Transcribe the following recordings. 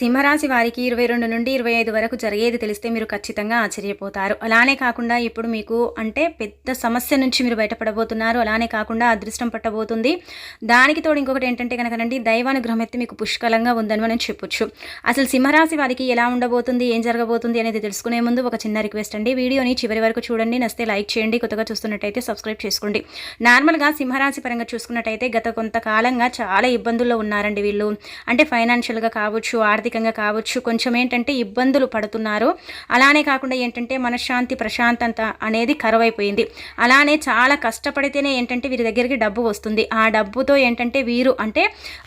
సింహరాశి వారికి ఇరవై రెండు నుండి ఇరవై ఐదు వరకు జరిగేది తెలిస్తే మీరు ఖచ్చితంగా ఆశ్చర్యపోతారు. అలానే కాకుండా ఇప్పుడు మీకు అంటే పెద్ద సమస్య నుంచి మీరు బయటపడబోతున్నారు. అలానే కాకుండా అదృష్టం పట్టబోతుంది. దానికి తోడు ఇంకొకటి ఏంటంటే కనుకనండి దైవానుగ్రహం ఎత్తి మీకు పుష్కలంగా ఉందని మనం చెప్పొచ్చు. అసలు సింహరాశి వారికి ఎలా ఉండబోతుంది ఏం జరగబోతుంది అనేది తెలుసుకునే ముందు ఒక చిన్న రిక్వెస్ట్ అండి. వీడియోని చివరి వరకు చూడండి. నస్తే లైక్ చేయండి. కొత్తగా చూస్తున్నట్టయితే సబ్స్క్రైబ్ చేసుకోండి. నార్మల్గా సింహరాశి పరంగా చూసుకున్నట్టయితే గత కొంతకాలంగా చాలా ఇబ్బందుల్లో ఉన్నారండి వీళ్ళు. అంటే ఫైనాన్షియల్గా కావచ్చు ఆర్థిక ఆర్థికంగా కావచ్చు కొంచెం ఏంటంటే ఇబ్బందులు పడుతున్నారు. అలానే కాకుండా ఏంటంటే మనశ్శాంతి ప్రశాంతత అనేది కరువైపోయింది. అలానే చాలా కష్టపడితేనే ఏంటంటే వీరి దగ్గరికి డబ్బు వస్తుంది. ఆ డబ్బుతో ఏంటంటే వీరు అంటే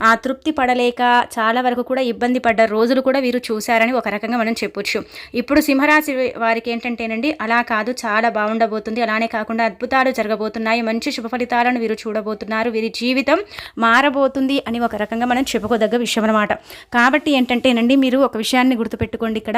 ఆ తృప్తి పడలేక చాలా వరకు కూడా ఇబ్బంది పడ్డ రోజులు కూడా వీరు చూశారని ఒక రకంగా మనం చెప్పొచ్చు. ఇప్పుడు సింహరాశి వారికి ఏంటంటేనండి అలా కాదు చాలా బాగుండబోతుంది. అలానే కాకుండా అద్భుతాలు జరగబోతున్నాయి. మంచి శుభ ఫలితాలను వీరు చూడబోతున్నారు. వీరి జీవితం మారబోతుంది అని ఒక రకంగా మనం చెప్పుకోదగ్గ విషయం అనమాట కాబట్టి ఏంటంటే ఏంటంటేనండి మీరు ఒక విషయాన్ని గుర్తుపెట్టుకోండి ఇక్కడ.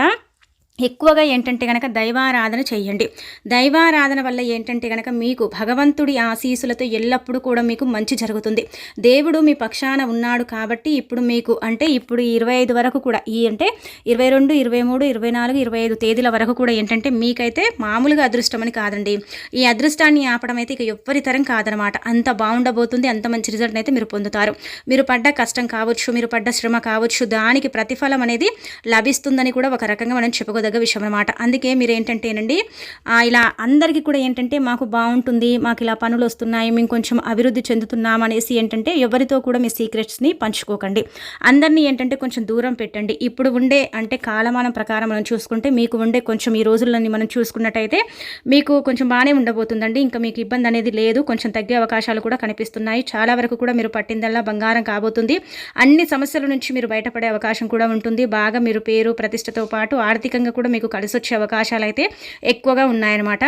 ఎక్కువగా ఏంటంటే కనుక దైవారాధన చేయండి. దైవారాధన వల్ల ఏంటంటే కనుక మీకు భగవంతుడి ఆశీసులతో ఎల్లప్పుడూ కూడా మీకు మంచి జరుగుతుంది. దేవుడు మీ పక్షాన ఉన్నాడు కాబట్టి ఇప్పుడు మీకు అంటే ఇప్పుడు ఇరవై ఐదు వరకు కూడా ఈ అంటే ఇరవై రెండు ఇరవై మూడు ఇరవై నాలుగు ఇరవై ఐదు తేదీల వరకు కూడా ఏంటంటే మీకైతే మామూలుగా అదృష్టం అని కాదండి. ఈ అదృష్టాన్ని ఆపడం అయితే ఇక ఎవ్వరి తరం కాదనమాట. అంత బాగుండబోతుంది అంత మంచి రిజల్ట్ అయితే మీరు పొందుతారు. మీరు పడ్డ కష్టం కావచ్చు మీరు పడ్డ శ్రమ కావచ్చు దానికి ప్రతిఫలం అనేది లభిస్తుందని కూడా ఒక రకంగా మనం చెప్పుకోదగ్గ విషయం అనమాట అందుకే మీరు ఏంటంటేనండి ఇలా అందరికీ కూడా ఏంటంటే మాకు బాగుంటుంది మాకు ఇలా పనులు వస్తున్నాయి మేము కొంచెం అభివృద్ధి చెందుతున్నాం అనేసి ఏంటంటే ఎవరితో కూడా మీ సీక్రెట్స్ని పంచుకోకండి. అందరినీ ఏంటంటే కొంచెం దూరం పెట్టండి. ఇప్పుడు ఉండే అంటే కాలమానం ప్రకారం మనం చూసుకుంటే మీకు ఉండే కొంచెం ఈ రోజులని మనం చూసుకున్నట్టయితే మీకు కొంచెం బాగానే ఉండబోతుందండి. ఇంకా మీకు ఇబ్బంది అనేది లేదు. కొంచెం తగ్గే అవకాశాలు కూడా కనిపిస్తున్నాయి. చాలా వరకు కూడా మీరు పట్టిందల్లా బంగారం కాబోతుంది. అన్ని సమస్యల నుంచి మీరు బయటపడే అవకాశం కూడా ఉంటుంది. బాగా మీరు పేరు ప్రతిష్టతో పాటు ఆర్థికంగా కూడా మీకు కలిసి వచ్చే అవకాశాలు అయితే ఎక్కువగా ఉన్నాయన్నమాట.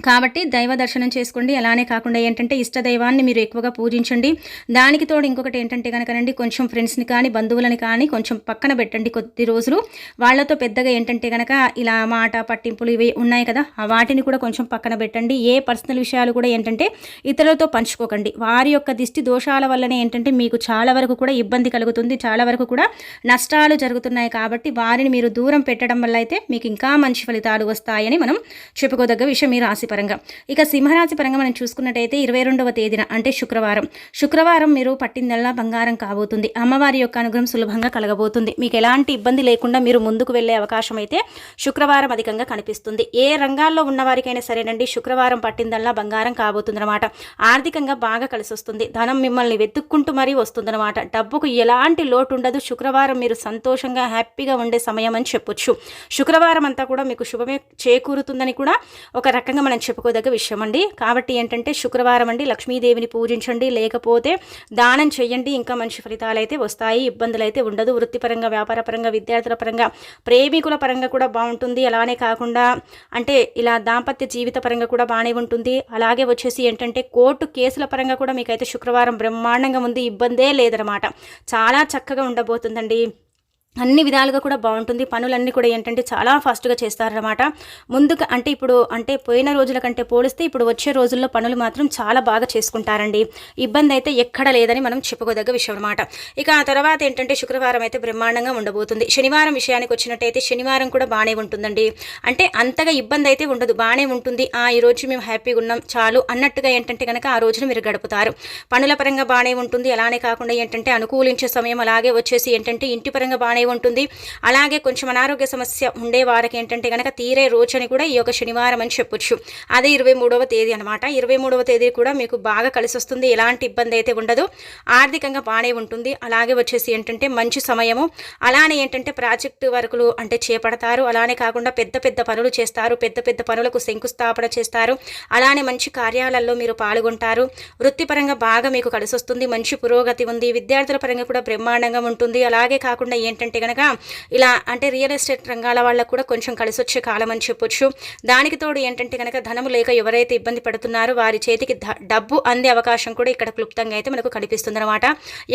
కాబట్టి దైవ దర్శనం చేసుకోండి. అలానే కాకుండా ఏంటంటే ఇష్ట దైవాన్ని మీరు ఎక్కువగా పూజించండి. దానికి తోడు ఇంకొకటి ఏంటంటే కనుకనండి కొంచెం ఫ్రెండ్స్ని కానీ బంధువులని కానీ కొంచెం పక్కన పెట్టండి కొద్ది రోజులు. వాళ్ళతో పెద్దగా ఏంటంటే కనుక ఇలా మాట పట్టింపులు ఇవి ఉన్నాయి కదా వాటిని కూడా కొంచెం పక్కన పెట్టండి. ఏ పర్సనల్ విషయాలు కూడా ఏంటంటే ఇతరులతో పంచుకోకండి. వారి యొక్క దిష్టి దోషాల వల్లనే ఏంటంటే మీకు చాలా వరకు కూడా ఇబ్బంది కలుగుతుంది. చాలా వరకు కూడా నష్టాలు జరుగుతున్నాయి కాబట్టి వారిని మీరు దూరం పెట్టడం వల్ల అయితే మీకు ఇంకా మంచి ఫలితాలు వస్తాయని మనం చెప్పుకోదగ్గ విషయం మీరు ఆశ రాశి పరంగా. ఇక సింహరాశి పరంగా మనం చూసుకున్నట్టయితే ఇరవై రెండవ తేదీన అంటే శుక్రవారం. శుక్రవారం మీరు పట్టిందల్లా బంగారం కాబోతుంది. అమ్మవారి యొక్క అనుగ్రహం సులభంగా కలగబోతుంది. మీకు ఎలాంటి ఇబ్బంది లేకుండా మీరు ముందుకు వెళ్ళే అవకాశం అయితే శుక్రవారం అధికంగా కనిపిస్తుంది. ఏ రంగాల్లో ఉన్నవారికైనా సరేనండి శుక్రవారం పట్టిందల్లా బంగారం కాబోతుందన్నమాట. ఆర్థికంగా బాగా కలిసి వస్తుంది ధనం మిమ్మల్ని వెతుక్కుంటూ మరీ వస్తుందన్నమాట. డబ్బుకు ఎలాంటి లోటు ఉండదు. శుక్రవారం మీరు సంతోషంగా హ్యాపీగా ఉండే సమయం అని చెప్పొచ్చు. శుక్రవారం అంతా కూడా మీకు శుభమే చేకూరుతుందని కూడా ఒక రకంగా మనం చెప్పుకోదగ్గ విషయం అండి కాబట్టి ఏంటంటే శుక్రవారం అండి లక్ష్మీదేవిని పూజించండి లేకపోతే దానం చేయండి ఇంకా మంచి ఫలితాలు అయితే వస్తాయి ఇబ్బందులు అయితే ఉండదు. వృత్తిపరంగా వ్యాపార పరంగా విద్యార్థుల పరంగా ప్రేమికుల పరంగా కూడా బాగుంటుంది. అలానే కాకుండా అంటే ఇలా దాంపత్య జీవిత పరంగా కూడా బాగానే ఉంటుంది. అలాగే వచ్చేసి ఏంటంటే కోర్టు కేసుల పరంగా కూడా మీకైతే శుక్రవారం బ్రహ్మాండంగా ఉంది. ఇబ్బందే లేదనమాట. చాలా చక్కగా ఉండబోతుందండి. అన్ని విధాలుగా కూడా బాగుంటుంది. పనులన్నీ కూడా ఏంటంటే చాలా ఫాస్ట్గా చేస్తారనమాట ముందుగా అంటే ఇప్పుడు అంటే పోయిన రోజుల కంటే పోలిస్తే ఇప్పుడు వచ్చే రోజుల్లో పనులు మాత్రం చాలా బాగా చేసుకుంటారండి. ఇబ్బంది అయితే ఎక్కడ లేదని మనం చెప్పుకోదగ్గ విషయం అనమాట ఇక ఆ తర్వాత ఏంటంటే శుక్రవారం అయితే బ్రహ్మాండంగా ఉండబోతుంది. శనివారం విషయానికి వచ్చినట్టయితే శనివారం కూడా బాగానే ఉంటుందండి. అంటే అంతగా ఇబ్బంది అయితే ఉండదు. బాగానే ఉంటుంది. ఆ ఈ రోజు మేము హ్యాపీగా ఉన్నాం. చాలు అన్నట్టుగా ఏంటంటే కనుక ఆ రోజున మీరు గడుపుతారు. పనుల పరంగా బాగానే ఉంటుంది. అలానే కాకుండా ఏంటంటే అనుకూలించే సమయం అలాగే వచ్చేసి ఏంటంటే ఇంటి పరంగా బాగానే ఉంటుంది. అలాగే కొంచెం అనారోగ్య సమస్య ఉండే వారికి ఏంటంటే కనుక తీరే రోజు అని కూడా ఈ యొక్క శనివారం అని చెప్పొచ్చు. అదే ఇరవై మూడవ తేదీ అనమాట ఇరవై మూడవ తేదీ కూడా మీకు బాగా కలిసి వస్తుంది. ఎలాంటి ఇబ్బంది అయితే ఉండదు. ఆర్థికంగా బాగానే ఉంటుంది. అలాగే వచ్చేసి ఏంటంటే మంచి సమయము. అలానే ఏంటంటే ప్రాజెక్టు వర్కులు అంటే చేపడతారు. అలానే కాకుండా పెద్ద పెద్ద పనులు చేస్తారు. పెద్ద పెద్ద పనులకు శంకుస్థాపన చేస్తారు. అలానే మంచి కార్యాలయాల్లో మీరు పాల్గొంటారు. వృత్తిపరంగా బాగా మీకు కలిసి వస్తుంది. మంచి పురోగతి ఉంది. విద్యార్థుల పరంగా కూడా బ్రహ్మాండంగా ఉంటుంది. అలాగే కాకుండా ఏంటంటే కనుక ఇలా అంటే రియల్ ఎస్టేట్ రంగాల వాళ్ళకు కూడా కొంచెం కలిసి వచ్చే కాలం అని చెప్పొచ్చు. దానికి తోడు ఏంటంటే కనుక ధనము లేక ఎవరైతే ఇబ్బంది పడుతున్నారో వారి చేతికి డబ్బు అందే అవకాశం కూడా ఇక్కడ క్లుప్తంగా అయితే మనకు కనిపిస్తుంది అనమాట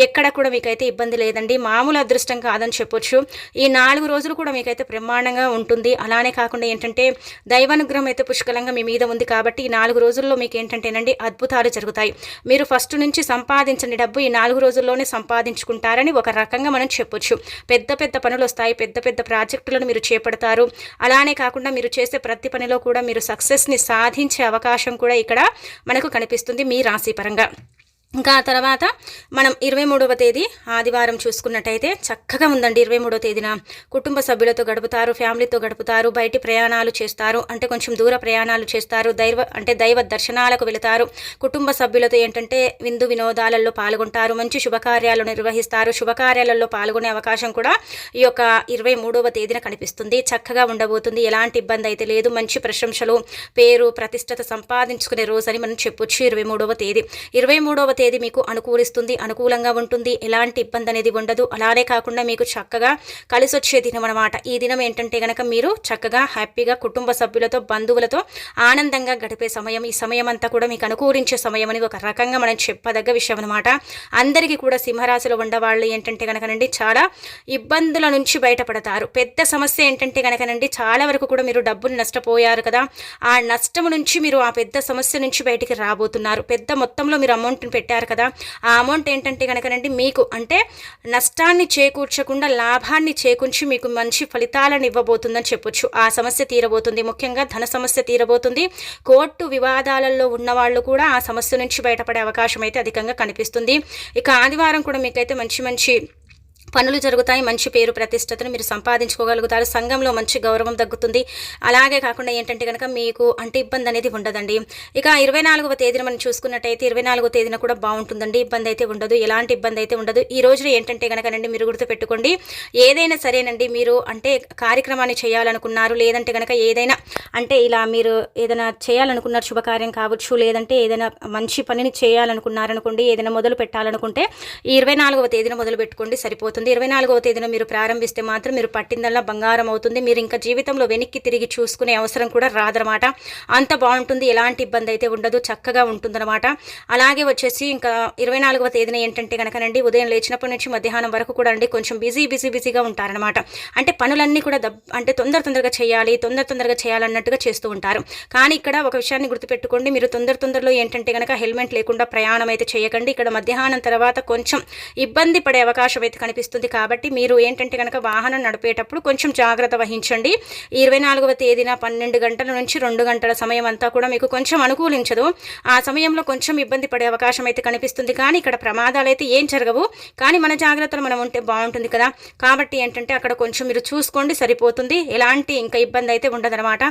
ఎక్కడ కూడా మీకైతే ఇబ్బంది లేదండి. మామూలు అదృష్టం కాదని చెప్పొచ్చు. ఈ నాలుగు రోజులు కూడా మీకైతే బ్రహ్మాండంగా ఉంటుంది. అలానే కాకుండా ఏంటంటే దైవానుగ్రహం అయితే పుష్కలంగా మీ మీద ఉంది కాబట్టి ఈ నాలుగు రోజుల్లో మీకు ఏంటంటేనండి అద్భుతాలు జరుగుతాయి. మీరు ఫస్ట్ నుంచి సంపాదించని డబ్బు ఈ నాలుగు రోజుల్లోనే సంపాదించుకుంటారని ఒక రకంగా మనం చెప్పొచ్చు. పెద్ద పెద్ద పెద్ద పనులు వస్తాయి పెద్ద పెద్ద ప్రాజెక్టులను మీరు చేపడతారు. అలానే కాకుండా మీరు చేసే ప్రతి పనిలో కూడా మీరు సక్సెస్ని సాధించే అవకాశం కూడా ఇక్కడ మనకు కనిపిస్తుంది మీ రాశి పరంగా. ఇంకా ఆ తర్వాత మనం ఇరవై మూడవ తేదీ ఆదివారం చూసుకున్నట్టయితే చక్కగా ఉందండి ఇరవై మూడవ తేదీన. కుటుంబ సభ్యులతో గడుపుతారు ఫ్యామిలీతో గడుపుతారు బయటి ప్రయాణాలు చేస్తారు అంటే కొంచెం దూర ప్రయాణాలు చేస్తారు దైవ అంటే దైవ దర్శనాలకు వెళతారు. కుటుంబ సభ్యులతో ఏంటంటే విందు వినోదాలలో పాల్గొంటారు మంచి శుభకార్యాలు నిర్వహిస్తారు శుభకార్యాలలో పాల్గొనే అవకాశం కూడా ఈ యొక్క ఇరవై మూడవ తేదీన కనిపిస్తుంది. చక్కగా ఉండబోతుంది ఎలాంటి ఇబ్బంది అయితే లేదు మంచి ప్రశంసలు పేరు ప్రతిష్టత సంపాదించుకునే రోజు అని మనం చెప్పొచ్చు ఇరవై మూడవ తేదీ. ఇరవై మూడవ తేదీ మీకు అనుకూలిస్తుంది అనుకూలంగా ఉంటుంది. ఎలాంటి ఇబ్బంది అనేది ఉండదు. అలానే కాకుండా మీకు చక్కగా కలిసి వచ్చే దినం అనమాట ఈ దినం ఏంటంటే కనుక మీరు చక్కగా హ్యాపీగా కుటుంబ సభ్యులతో బంధువులతో ఆనందంగా గడిపే సమయం. ఈ సమయం అంతా కూడా మీకు అనుకూలించే సమయం అని ఒక రకంగా మనం చెప్పదగ్గ విషయం అనమాట అందరికీ కూడా సింహరాశిలో ఉండవాళ్ళు ఏంటంటే కనుకనండి చాలా ఇబ్బందుల నుంచి బయటపడతారు. పెద్ద సమస్య ఏంటంటే కనుకనండి చాలా వరకు కూడా మీరు డబ్బులు నష్టపోయారు కదా. ఆ నష్టం నుంచి మీరు ఆ పెద్ద సమస్య నుంచి బయటికి రాబోతున్నారు. పెద్ద మొత్తంలో మీరు అమౌంట్ని పెట్టి పెట్టారు కదా. ఆ అమౌంట్ ఏంటంటే కనుకనండి మీకు అంటే నష్టాన్ని చేకూర్చకుండా లాభాన్ని చేకూర్చి మీకు మంచి ఫలితాలను ఇవ్వబోతుందని చెప్పొచ్చు. ఆ సమస్య తీరబోతుంది. ముఖ్యంగా ధన సమస్య తీరబోతుంది. కోర్టు వివాదాలలో ఉన్న వాళ్ళు కూడా ఆ సమస్య నుంచి బయటపడే అవకాశం అయితే అధికంగా కనిపిస్తుంది. ఇక ఆదివారం కూడా మీకైతే మంచి మంచి పనులు జరుగుతాయి మంచి పేరు ప్రతిష్టతను మీరు సంపాదించుకోగలుగుతారు. సంఘంలో మంచి గౌరవం తగ్గుతుంది అలాగే కాకుండా ఏంటంటే కనుక మీకు అంటే ఇబ్బంది అనేది ఉండదండి. ఇక ఇరవై నాలుగవ తేదీన మనం చూసుకున్నట్టయితే ఇరవై నాలుగవ తేదీన కూడా బాగుంటుందండి. ఇబ్బంది అయితే ఉండదు. ఎలాంటి ఇబ్బంది అయితే ఉండదు. ఈ రోజున ఏంటంటే కనుకనండి మీరు గుర్తుపెట్టుకోండి ఏదైనా సరేనండి మీరు అంటే కార్యక్రమాన్ని చేయాలనుకున్నారు లేదంటే కనుక ఏదైనా అంటే ఇలా మీరు ఏదైనా చేయాలనుకున్నారు శుభకార్యం కావచ్చు లేదంటే ఏదైనా మంచి పనిని చేయాలనుకున్నారనుకోండి ఏదైనా మొదలు పెట్టాలనుకుంటే ఈ ఇరవై నాలుగవ తేదీన మొదలు పెట్టుకోండి సరిపోతుంది. అవుతుంది ఇరవై నాలుగవ తేదీన మీరు ప్రారంభిస్తే మాత్రం మీరు పట్టిందల్లా బంగారం అవుతుంది. మీరు ఇంకా జీవితంలో వెనక్కి తిరిగి చూసుకునే అవసరం కూడా రాదనమాట అంత బాగుంటుంది. ఎలాంటి ఇబ్బంది అయితే ఉండదు. చక్కగా ఉంటుందన్నమాట. అలాగే వచ్చేసి ఇంకా ఇరవై నాలుగవ తేదీన ఏంటంటే కనుకనండి ఉదయం లేచినప్పటి నుంచి మధ్యాహ్నం వరకు కూడా అండి కొంచెం బిజీ బిజీ బిజీగా ఉంటారనమాట అంటే పనులన్నీ కూడా దబ్ అంటే తొందర తొందరగా చేయాలి తొందర తొందరగా చేయాలన్నట్టుగా చేస్తూ ఉంటారు. కానీ ఇక్కడ ఒక విషయాన్ని గుర్తుపెట్టుకోండి. మీరు తొందర తొందరలో ఏంటంటే కనుక హెల్మెట్ లేకుండా ప్రయాణం అయితే చేయకండి. ఇక్కడ మధ్యాహ్నం తర్వాత కొంచెం ఇబ్బంది పడే అవకాశం అయితే కనిపిస్తుంది. ఇస్తుంది కాబట్టి మీరు ఏంటంటే కనుక వాహనం నడిపేటప్పుడు కొంచెం జాగ్రత్త వహించండి. ఇరవై నాలుగవ తేదీన పన్నెండు గంటల నుంచి రెండు గంటల సమయం అంతా కూడా మీకు కొంచెం అనుకూలించదు. ఆ సమయంలో కొంచెం ఇబ్బంది పడే అవకాశం అయితే కనిపిస్తుంది. కానీ ఇక్కడ ప్రమాదాలు అయితే ఏం జరగవు. కానీ మన జాగ్రత్తలు మనం ఉంటే బాగుంటుంది కదా. కాబట్టి ఏంటంటే అక్కడ కొంచెం మీరు చూసుకోండి సరిపోతుంది. ఎలాంటి ఇంకా ఇబ్బంది అయితే ఉండదన్నమాట.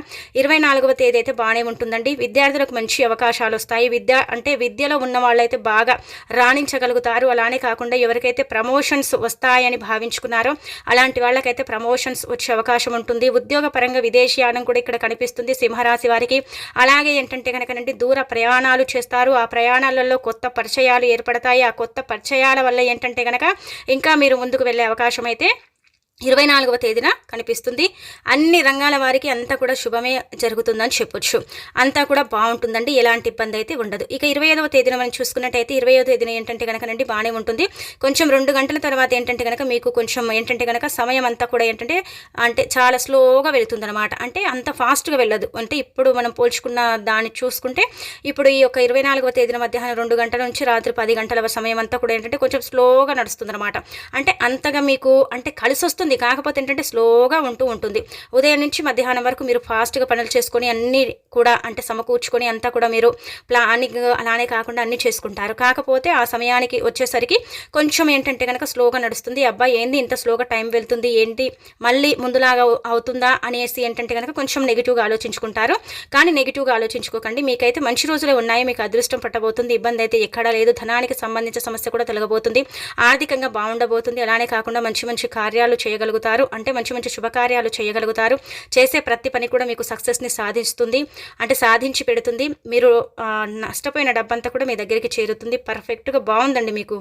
ఇరవై నాలుగవ తేదీ అయితే బాగానే ఉంటుందండి. విద్యార్థులకు మంచి అవకాశాలు వస్తాయి. విద్య అంటే విద్యలో ఉన్న వాళ్ళైతే బాగా రాణించగలుగుతారు. అలానే కాకుండా ఎవరికైతే ప్రమోషన్స్ వస్తాయి వస్తాయని భావించుకున్నారో. అలాంటి వాళ్ళకైతే ప్రమోషన్స్ వచ్చే అవకాశం ఉంటుంది. ఉద్యోగపరంగా విదేశీయానం కూడా ఇక్కడ కనిపిస్తుంది సింహరాశి వారికి. అలాగే ఏంటంటే కనుక దూర ప్రయాణాలు చేస్తారు. ఆ ప్రయాణాలలో కొత్త పరిచయాలు ఏర్పడతాయి. ఆ కొత్త పరిచయాల వల్ల ఏంటంటే కనుక ఇంకా మీరు ముందుకు వెళ్ళే అవకాశం అయితే ఇరవై నాలుగవ తేదీన కనిపిస్తుంది. అన్ని రంగాల వారికి అంతా కూడా శుభమే జరుగుతుందని చెప్పొచ్చు. అంతా కూడా బాగుంటుందండి. ఎలాంటి ఇబ్బంది అయితే ఉండదు. ఇక ఇరవై ఐదవ తేదీన మనం చూసుకున్నట్టయితే ఇరవై ఐదవ తేదీన ఏంటంటే కనుకనండి బాగానే ఉంటుంది. కొంచెం రెండు గంటల తర్వాత ఏంటంటే కనుక మీకు కొంచెం ఏంటంటే కనుక సమయం అంతా కూడా ఏంటంటే అంటే చాలా స్లోగా వెళుతుందనమాట అంటే అంత ఫాస్ట్గా వెళ్ళదు. అంటే ఇప్పుడు మనం పోల్చుకున్న దాన్ని చూసుకుంటే ఇప్పుడు ఈ యొక్క ఇరవై నాలుగవ తేదీన మధ్యాహ్నం రెండు గంటల నుంచి రాత్రి పది గంటల సమయం అంతా కూడా ఏంటంటే కొంచెం స్లోగా నడుస్తుందన్నమాట. అంటే అంతగా మీకు అంటే కలిసి వస్తుంది ఉంటుంది. కాకపోతే ఏంటంటే స్లోగా ఉంటూ ఉంటుంది. ఉదయం నుంచి మధ్యాహ్నం వరకు మీరు ఫాస్ట్గా పనులు చేసుకొని అన్నీ కూడా అంటే సమకూర్చుకొని అంతా కూడా మీరు ప్లానింగ్ అలానే కాకుండా అన్నీ చేసుకుంటారు. కాకపోతే ఆ సమయానికి వచ్చేసరికి కొంచెం ఏంటంటే కనుక స్లోగా నడుస్తుంది. అబ్బాయి ఏంది ఇంత స్లోగా టైం వెళ్తుంది? ఏంటి? మళ్ళీ ముందులాగా అవుతుందా? అనేసి ఏంటంటే కనుక కొంచెం నెగిటివ్గా ఆలోచించుకుంటారు. కానీ నెగిటివ్గా ఆలోచించుకోకండి. మీకైతే మంచి రోజులే ఉన్నాయి. మీకు అదృష్టం పట్టబోతుంది. ఇబ్బంది అయితే ఎక్కడా లేదు. ధనానికి సంబంధించిన సమస్య కూడా తొలగబోతుంది. ఆర్థికంగా బాగుండబోతుంది. అలానే కాకుండా మంచి మంచి కార్యాలు చేయ చేయగలుగుతారు. అంటే మంచి మంచి శుభకార్యాలు చేయగలుగుతారు. చేసే ప్రతి పని కూడా మీకు సక్సెస్ని సాధిస్తుంది. అంటే సాధించి పెడుతుంది. మీరు నష్టపోయిన డబ్బంతా కూడా మీ దగ్గరికి చేరుతుంది. పర్ఫెక్ట్గా బాగుందండి మీకు.